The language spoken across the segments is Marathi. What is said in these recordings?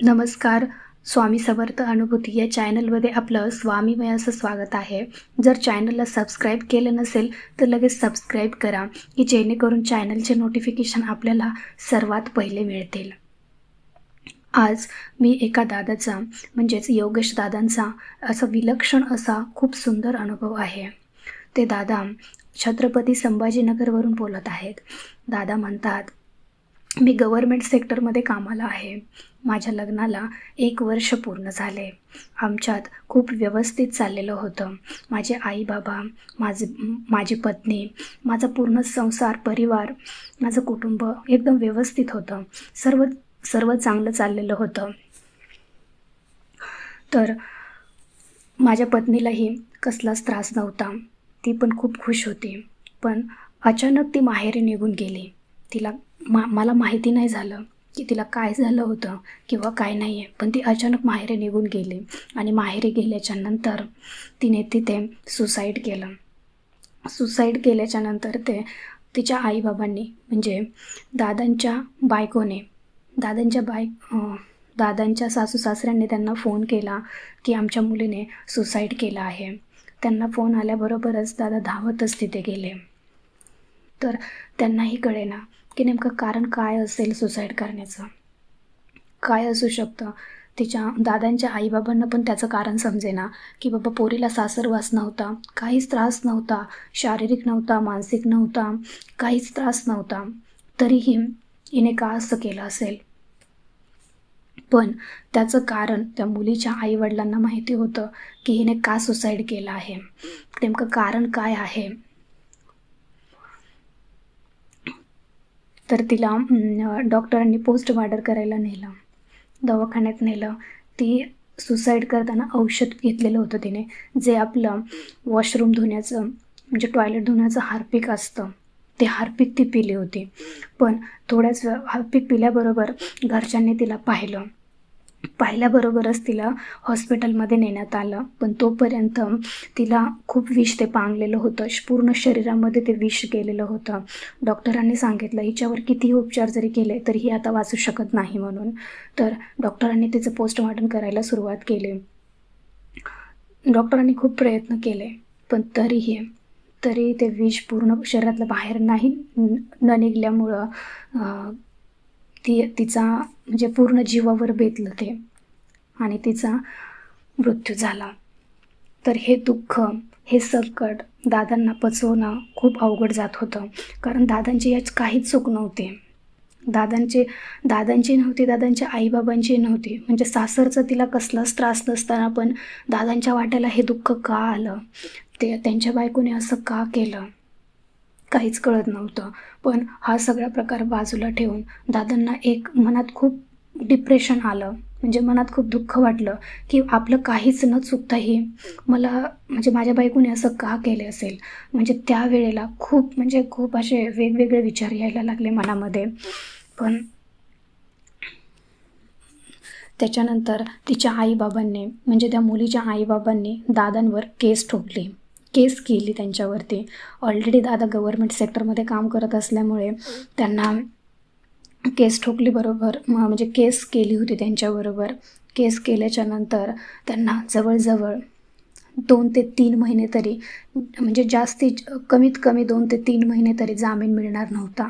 नमस्कार स्वामी समर्थ अनुभूती या चॅनलमध्ये आपलं स्वामीमय असं स्वागत आहे. जर चॅनलला सबस्क्राईब केलं नसेल तर लगेच सबस्क्राईब करा की जेणेकरून चॅनलचे नोटिफिकेशन आपल्याला सर्वात पहिले मिळतील. आज मी एका दादाचा म्हणजेच योगेश दादांचा असा विलक्षण असा खूप सुंदर अनुभव आहे. ते दादा छत्रपती संभाजीनगरवरून बोलत आहेत. दादा म्हणतात मी गव्हर्मेंट सेक्टरमध्ये कामाला आहे. माझ्या लग्नाला एक वर्ष पूर्ण झाले. आमच्यात खूप व्यवस्थित चाललेलं होतं. माझे आई बाबा माझे माझी पत्नी माझा पूर्ण संसार परिवार माझं कुटुंब एकदम व्यवस्थित होतं. सर्व सर्व चांगलं चाललेलं होतं. तर माझ्या पत्नीलाही कसलाच त्रास नव्हता. ती पण खूप खुश होती. पण अचानक ती माहेरी निघून गेली. तिला मा मला माहिती नाही झालं की तिला काय झालं होतं किंवा काय नाही आहे पण ती अचानक माहेरी निघून गेली आणि माहेरी गेल्याच्यानंतर तिने तिथे सुसाईड केलं. सुसाईड केल्याच्यानंतर ते तिच्या आईबाबांनी म्हणजे दादांच्या बायकोने दादांच्या बाय दादांच्या सासू सासऱ्यांनी त्यांना फोन केला की आमच्या मुलीने सुसाईड केला आहे. त्यांना फोन आल्याबरोबरच दादा धावतच तिथे गेले. तर त्यांनाही कळेना की नेमकं कारण काय असेल सुसाईड करण्याचं? काय असू शकतं? तिच्या दादांच्या आईबाबांना पण त्याचं कारण समजेना की बाबा पोरीला सासरवास नव्हता काहीच त्रास नव्हता शारीरिक नव्हता मानसिक नव्हता काहीच त्रास नव्हता. तरीही हिने का असं केलं असेल? पण त्याचं कारण त्या मुलीच्या आईवडिलांना माहिती होतं की हिने का सुसाईड केलं आहे. नेमकं कारण काय आहे? तर तिला डॉक्टरांनी पोस्ट वार्डर करायला नेलं. दवाखान्यात नेलं. ती सुसाईड करताना औषध घेतलेलं होतं तिने जे आपलं वॉशरूम धुण्याचं म्हणजे टॉयलेट धुण्याचं हार्पिक असतं. ते हार्पिक ती पिली होती. पण थोड्याच हार्पिक पिल्याबरोबर घरच्यांनी तिला पाहिलं. पाहिल्याबरोबरच तिला हॉस्पिटलमध्ये नेण्यात आलं. पण तोपर्यंत तिला खूप विष ते पांगलेलं होतं. पूर्ण शरीरामध्ये ते विष गेलेलं होतं. डॉक्टरांनी सांगितलं हिच्यावर कितीही उपचार जरी केले तरी ही आता वाचू शकत नाही म्हणून. तर डॉक्टरांनी तिचं पोस्टमॉर्टम करायला सुरुवात केली. डॉक्टरांनी खूप प्रयत्न केले पण तरीही तरी ते विष पूर्ण शरीरातलं बाहेर नाही न निघल्यामुळं ती तिचा म्हणजे पूर्ण जीवावर बेतलं ते आणि तिचा मृत्यू झाला. तर हे दुःख हे संकट दादांना पचवणं खूप अवघड जात होतं. कारण दादांची याच काहीच चूक नव्हती. दादांचे दादांची नव्हती दादांच्या आईबाबांची नव्हती. म्हणजे सासरचं तिला कसलाच त्रास नसताना पण दादांच्या वाट्याला हे दुःख का आलं? ते त्यांच्या बायकोने असं का केलं? काहीच कळत नव्हतं. पण हा सगळा प्रकार बाजूला ठेवून दादांना एक मनात खूप डिप्रेशन आलं. म्हणजे मनात खूप दुःख वाटलं की आपलं काहीच न चुकताही मला म्हणजे माझ्या बायकोने असं का केले असेल? म्हणजे त्यावेळेला खूप म्हणजे खूप असे वेगवेगळे विचार यायला लागले मनामध्ये. पण त्याच्यानंतर तिच्या आईबाबांनी म्हणजे त्या मुलीच्या आईबाबांनी दादांवर केस ठोकली. केस केली त्यांच्यावरती. ऑलरेडी दादा गव्हर्मेंट सेक्टरमध्ये काम करत असल्यामुळे त्यांना केस ठोकली बरोबर म्हणजे केस केली होती त्यांच्याबरोबर. केस केल्याच्यानंतर त्यांना जवळजवळ दोन ते तीन महिने तरी म्हणजे जास्तीत कमीत कमी दोन ते तीन महिने तरी जामीन मिळणार नव्हता.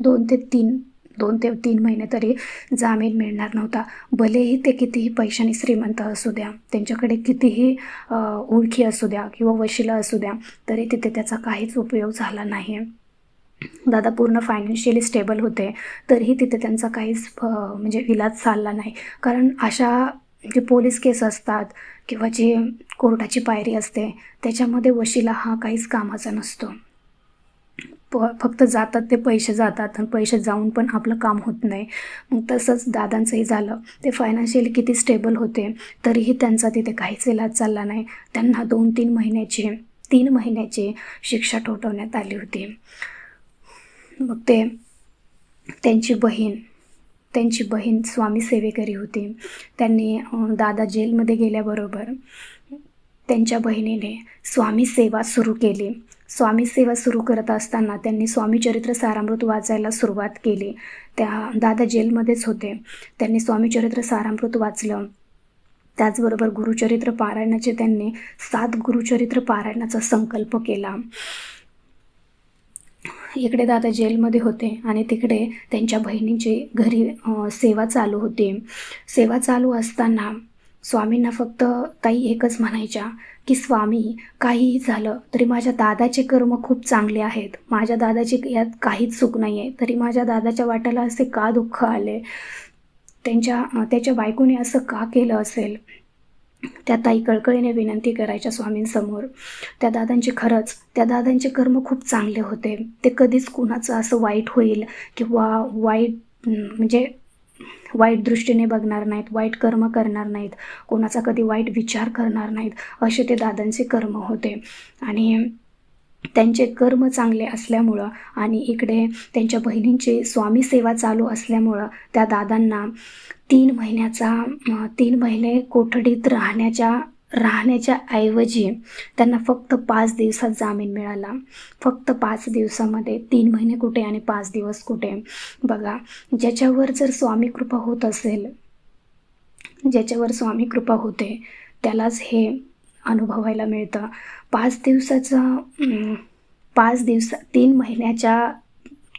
दोन ते तीन दोन ते तीन महिने तरी जामीन मिळणार नव्हता. भलेही ते कितीही पैशाने श्रीमंत असू द्या त्यांच्याकडे कितीही ओळखी असू द्या किंवा वशिला असू द्या तरी तिथे त्याचा काहीच उपयोग झाला नाही. दादा पूर्ण फायनान्शियली स्टेबल होते तरीही तिथे त्यांचा काहीच म्हणजे इलाज चालला नाही. कारण अशा जे पोलीस केस असतात किंवा जे कोर्टाची पायरी असते त्याच्यामध्ये वशिला हा काहीच कामाचा नसतो. प फक्त जातात ते पैसे जातात आणि पैसे जाऊन पण आपलं काम होत नाही. मग तसंच दादांचंही झालं. ते फायनान्शियली किती स्टेबल होते तरीही त्यांचा तिथे काहीच इलाज चालला नाही. त्यांना दोन तीन महिन्याचे तीन महिन्याची शिक्षा ठोठवण्यात आली होती. मग ते त्यांची बहीण त्यांची बहीण स्वामी सेवेकरी होती. त्यांनी दादा जेलमध्ये गेल्याबरोबर त्यांच्या बहिणीने स्वामी सेवा सुरू केली. स्वामी सेवा सुरू करत असताना त्यांनी स्वामीचरित्र सारामृत वाचायला सुरुवात केली. त्या दादा जेलमध्येच होते. त्यांनी स्वामी चरित्र सारामृत वाचलं. त्याचबरोबर गुरुचरित्र पारायणाचे त्यांनी सात गुरुचरित्र पारायणाचा संकल्प केला. इकडे दादा जेलमध्ये होते आणि तिकडे त्यांच्या बहिणीची घरी सेवा चालू होती. सेवा चालू असताना स्वामींना फक्त ताई एकच म्हणायच्या की स्वामी काहीही झालं तरी माझ्या दादाचे कर्म खूप चांगले आहेत. माझ्या दादाची यात काहीच चूक नाही आहे तरी माझ्या दादाच्या वाट्याला असे का दुःख आले? त्यांच्या त्याच्या बायकोने असं का केलं असेल? त्या ताई कळकळीने विनंती करायच्या स्वामींसमोर. त्या दादांचे खरंच त्या दादांचे कर्म खूप चांगले होते. ते कधीच कुणाचं असं वाईट होईल किंवा वाईट म्हणजे वाईट दृष्टीने बघणार नाहीत वाईट कर्म करणार नाहीत कोणाचा कधी वाईट विचार करणार नाहीत असे ते दादांचे कर्म होते. आणि त्यांचे कर्म चांगले असल्यामुळं आणि इकडे त्यांच्या बहिणींची स्वामी सेवा चालू असल्यामुळं त्या दादांना तीन महिन्याचा तीन महिने कोठडीत राहण्याच्या राहण्याच्या ऐवजी त्यांना फक्त पाच दिवसात जामीन मिळाला. फक्त पाच दिवसामध्ये तीन महिने कुठे आणि पाच दिवस कुठे? बघा ज्याच्यावर जर स्वामी कृपा होत असेल ज्याच्यावर स्वामी कृपा होते त्यालाच हे अनुभवायला मिळतं. पाच दिवसाचं पाच दिवस तीन महिन्याच्या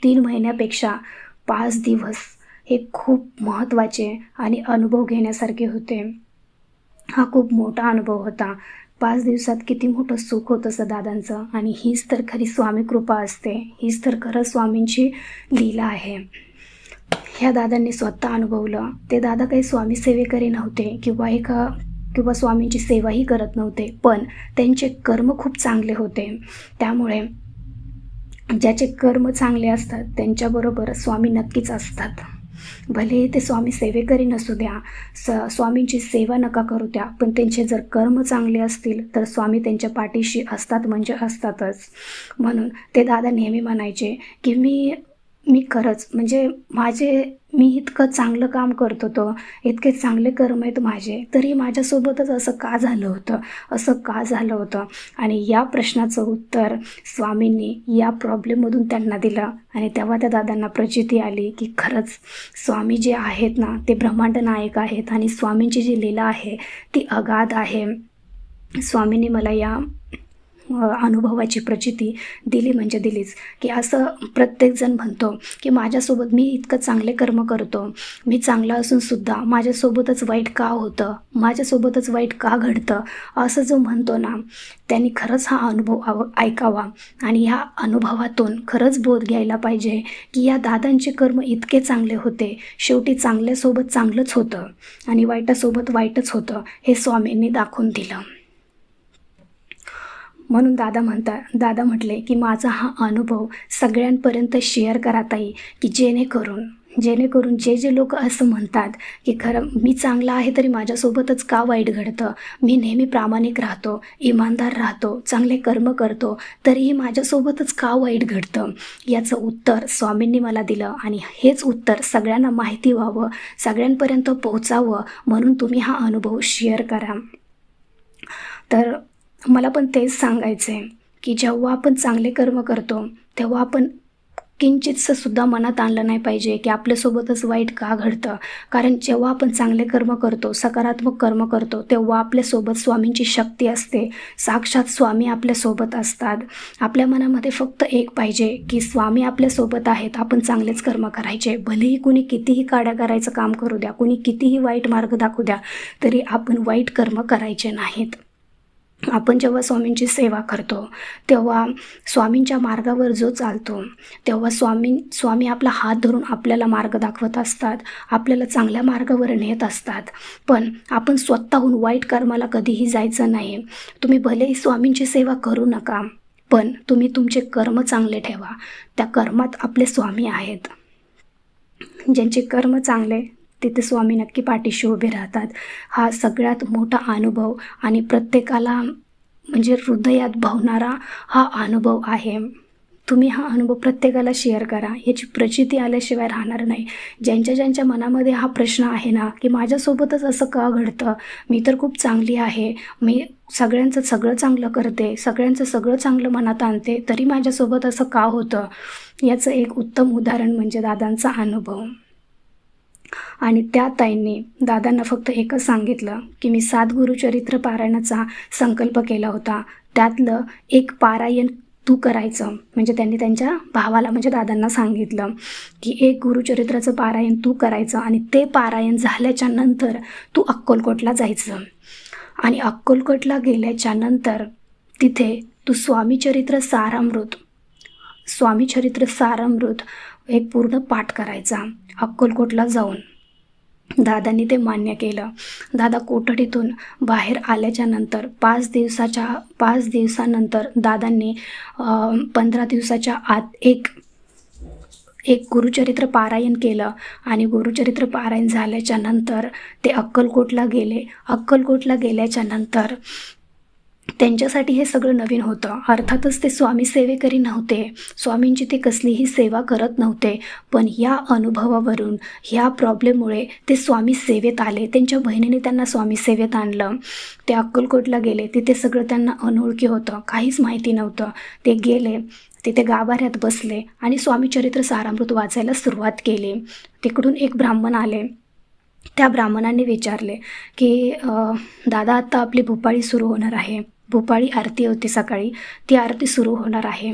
तीन महिन्यापेक्षा पाच दिवस हे खूप महत्त्वाचे आणि अनुभव घेण्यासारखे होते. हा खूप मोठा अनुभव होता. पाच दिवसात किती मोठं सुख होतं असं दादांचं? आणि हीच तर खरी स्वामी कृपा असते. हीच तर खरं स्वामींची लीला आहे. ह्या दादांनी स्वतः अनुभवलं. ते दादा काही स्वामी सेवेकरी नव्हते किंवा एका किंवा स्वामींची सेवाही करत नव्हते. पण त्यांचे कर्म खूप चांगले होते. त्यामुळे ज्याचे कर्म चांगले असतात त्यांच्याबरोबर स्वामी नक्कीच असतात. भले ते स्वामी सेवेकरी नसू द्या स स्वामींची सेवा नका करू द्या पण त्यांचे जर कर्म चांगले असतील तर स्वामी त्यांच्या पाठीशी असतात म्हणजे असतातच. म्हणून ते दादा नेहमी म्हणायचे की मी मी खरंच म्हणजे माझे मी इतकं चांगलं काम करत होतो इतके चांगले कर्म आहेत माझे तरी माझ्यासोबतच असं का झालं होतं? असं का झालं होतं? आणि या प्रश्नाचं उत्तर स्वामींनी या प्रॉब्लेममधून त्यांना दिलं आणि तेव्हा त्या दादांना प्रचिती आली की खरंच स्वामी जे आहेत ना ते ब्रह्मांड नायक आहेत आणि स्वामींची जी लीला आहे ती अगाध आहे. स्वामींनी मला या अनुभवाची प्रचिती दिली म्हणजे दिलीच. की असं प्रत्येकजण म्हणतो की माझ्यासोबत मी इतकं चांगले कर्म करतो. मी चांगला असूनसुद्धा माझ्यासोबतच वाईट का होतं? माझ्यासोबतच वाईट का घडतं? असं जो म्हणतो ना त्यांनी खरंच हा अनुभव आव ऐकावा. आणि ह्या अनुभवातून खरंच बोध घ्यायला पाहिजे की या दादांचे कर्म इतके चांगले होते. शेवटी चांगल्यासोबत चांगलंच होतं. आणि वाईटासोबत वाईटच होतं हे स्वामींनी दाखवून दिलं. म्हणून दादा म्हणता दादा म्हटले की माझा हा अनुभव सगळ्यांपर्यंत शेअर करा ताई की जेणेकरून जेणेकरून जे जे लोक असं म्हणतात की खरं मी चांगला आहे तरी माझ्यासोबतच का वाईट घडतं? मी नेहमी प्रामाणिक राहतो इमानदार राहतो चांगले कर्म करतो तरीही माझ्यासोबतच का वाईट घडतं? याचं उत्तर स्वामींनी मला दिलं आणि हेच उत्तर सगळ्यांना माहिती व्हावं सगळ्यांपर्यंत पोहोचावं म्हणून तुम्ही हा अनुभव शेअर करा. तर मला पण तेच सांगायचं आहे की जेव्हा आपण चांगले कर्म करतो तेव्हा आपण किंचितसं सुद्धा मनात आणलं नाही पाहिजे की आपल्यासोबतच वाईट का घडतं. कारण जेव्हा आपण चांगले कर्म करतो सकारात्मक कर्म करतो तेव्हा आपल्यासोबत स्वामींची शक्ती असते. साक्षात स्वामी आपल्यासोबत असतात. आपल्या मनामध्ये फक्त एक पाहिजे की स्वामी आपल्यासोबत आहेत आपण चांगलेच कर्म करायचे. भलेही कुणी कितीही काड्या करायचं काम करू द्या कुणी कितीही वाईट मार्ग दाखवू द्या तरी आपण वाईट कर्म करायचे नाहीत. आपण जेव्हा स्वामींची सेवा करतो तेव्हा स्वामींच्या मार्गावर जो चालतो तेव्हा स्वामी स्वामी आपला हात धरून आपल्याला मार्ग दाखवत असतात आपल्याला चांगल्या मार्गावर नेत असतात. पण आपण स्वतःहून वाईट कर्माला कधीही जायचं नाही. तुम्ही भलेही स्वामींची सेवा करू नका पण तुम्ही तुमचे कर्म चांगले ठेवा. त्या कर्मात आपले स्वामी आहेत. ज्यांचे कर्म चांगले तिथे स्वामी नक्की पाठीशी उभे राहतात. हा सगळ्यात मोठा अनुभव आणि प्रत्येकाला म्हणजे हृदयात भावणारा हा अनुभव आहे. तुम्ही हा अनुभव प्रत्येकाला शेअर करा. याची प्रचिती आल्याशिवाय राहणार नाही. ज्यांच्या ज्यांच्या मनामध्ये हा प्रश्न आहे ना की माझ्यासोबतच असं का घडतं? मी तर खूप चांगली आहे. मी सगळ्यांचं सगळं चांगलं करते. सगळ्यांचं सगळं चांगलं मनात आणते. तरी माझ्यासोबत असं का होतं? याचं एक उत्तम उदाहरण म्हणजे दादांचा अनुभव. आणि त्या ताईंनी दादांना फक्त एकच सांगितलं की मी सात गुरुचरित्र पारायणाचा संकल्प केला होता. त्यातलं एक पारायण तू करायचं. म्हणजे त्यांनी त्यांच्या भावाला म्हणजे दादांना सांगितलं की एक गुरुचरित्राचं पारायण तू करायचं आणि ते पारायण झाल्याच्यानंतर तू अक्कलकोटला जायचं. आणि अक्कलकोटला गेल्याच्यानंतर तिथे तू स्वामीचरित्र सारामृत स्वामीचरित्र सारामृत एक पूर्ण पाठ करायचा. अक्कलकोटला जाऊन. दादांनी ते मान्य केलं. दादा कोठडीतून बाहेर आल्याच्यानंतर पाच दिवसाच्या पाच दिवसानंतर दादांनी पंधरा दिवसाच्या आत एक एक गुरुचरित्र पारायण केलं आणि गुरुचरित्र पारायण झाल्याच्यानंतर ते अक्कलकोटला गेले. अक्कलकोटला गेल्याच्यानंतर त्यांच्यासाठी हे सगळं नवीन होतं. अर्थातच ते स्वामी सेवेकरी नव्हते. स्वामींची ते कसलीही सेवा करत नव्हते. पण या अनुभवावरून ह्या प्रॉब्लेममुळे ते स्वामी सेवेत आले. त्यांच्या बहिणीने त्यांना स्वामी सेवेत आणलं. ते अक्कलकोटला गेले. तिथे सगळं त्यांना अनोळखी होतं. काहीच माहिती नव्हतं. ते गेले. तिथे गाभाऱ्यात बसले आणि स्वामीचरित्र सारामृत वाचायला सुरुवात केली. तिकडून एक ब्राह्मण आले. त्या ब्राह्मणांनी विचारले की दादा आता आपली भोपाळी सुरू होणार आहे. भोपाळी आरती होती सकाळी. ती आरती सुरू होणार आहे.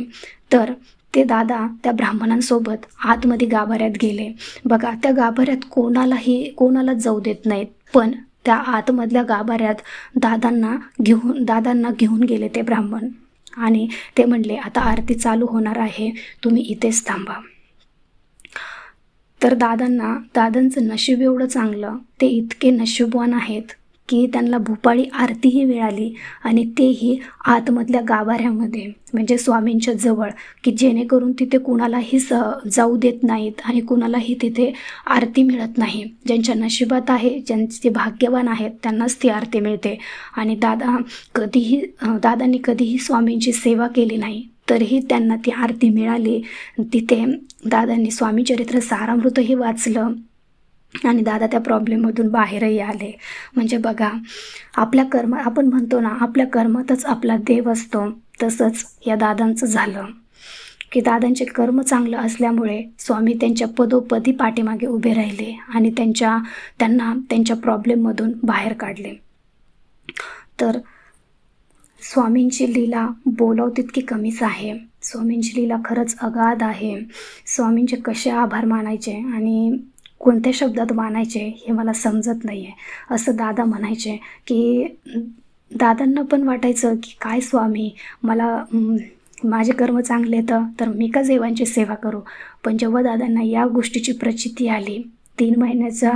तर ते दादा त्या ब्राह्मणांसोबत आतमध्ये गाभाऱ्यात गेले. बघा त्या गाभाऱ्यात कोणालाही कोणाला जाऊ देत नाहीत. पण त्या आतमधल्या गाभाऱ्यात दादांना घेऊन दादांना घेऊन गेले ते ब्राह्मण. आणि ते म्हणले आता आरती चालू होणार आहे. तुम्ही इथेच थांबा. तर दादांना दादांचं नशीब एवढं चांगलं ते इतके नशीबवान आहेत. की त्यांना भूपाळी आरतीही मिळाली आणि तेही आतमधल्या गाभाऱ्यामध्ये म्हणजे स्वामींच्या जवळ की जेणेकरून तिथे कुणालाही स जाऊ देत नाहीत आणि कुणालाही तिथे आरती मिळत नाही. ज्यांच्या नशिबात आहे ज्यांचे भाग्यवान आहेत त्यांनाच ती आरती मिळते. आणि दादा कधीही दादांनी कधीही स्वामींची सेवा केली नाही तरीही त्यांना ती आरती मिळाली. तिथे दादांनी स्वामीचरित्र सारामृतही वाचलं. आणि दादा त्या प्रॉब्लेममधून बाहेरही आले. म्हणजे बघा आपल्या कर्म आपण म्हणतो ना आपल्या कर्मातच आपला देव असतो. तसंच या दादांचं झालं. की दादांचे कर्म चांगलं असल्यामुळे स्वामी त्यांच्या पदोपदी पाठीमागे उभे राहिले आणि त्यांच्या त्यांना त्यांच्या प्रॉब्लेममधून बाहेर काढले. तर स्वामींची लीला बोलाव तितकी कमीच आहे. स्वामींची लीला खरंच अगाध आहे. स्वामींचे कसे आभार मानायचे आणि कोणत्या शब्दात मानायचे हे मला समजत नाही आहे असं दादा म्हणायचे की दादांना पण वाटायचं की काय स्वामी मला माझे कर्म चांगले तर तर मी का देवांची सेवा करू? पण जेव्हा दादांना या गोष्टीची प्रचिती आली तीन महिन्याचा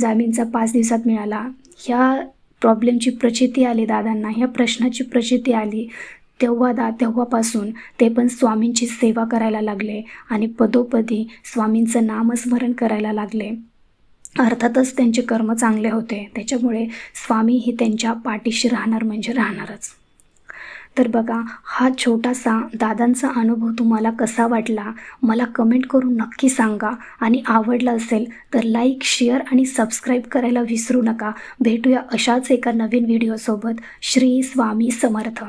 जामीनचा पाच दिवसात मिळाला. ह्या प्रॉब्लेमची प्रचिती आली दादांना ह्या प्रश्नाची प्रचिती आली. तेव्हा दा तेव्हापासून ते पण स्वामींची सेवा करायला लागले आणि पदोपदी स्वामींचं नामस्मरण करायला लागले. अर्थातच त्यांचे कर्म चांगले होते. त्याच्यामुळे स्वामी ही त्यांच्या पाठीशी राहणार म्हणजे राहणारच. तर बघा हा छोटासा दादांचा अनुभव तुम्हाला कसा वाटला? मला कमेंट करून नक्की सांगा. आणि आवडला असेल तर लाईक शेअर आणि सबस्क्राईब करायला विसरू नका. भेटूया अशाच एका नवीन व्हिडिओसोबत श्री स्वामी समर्थ.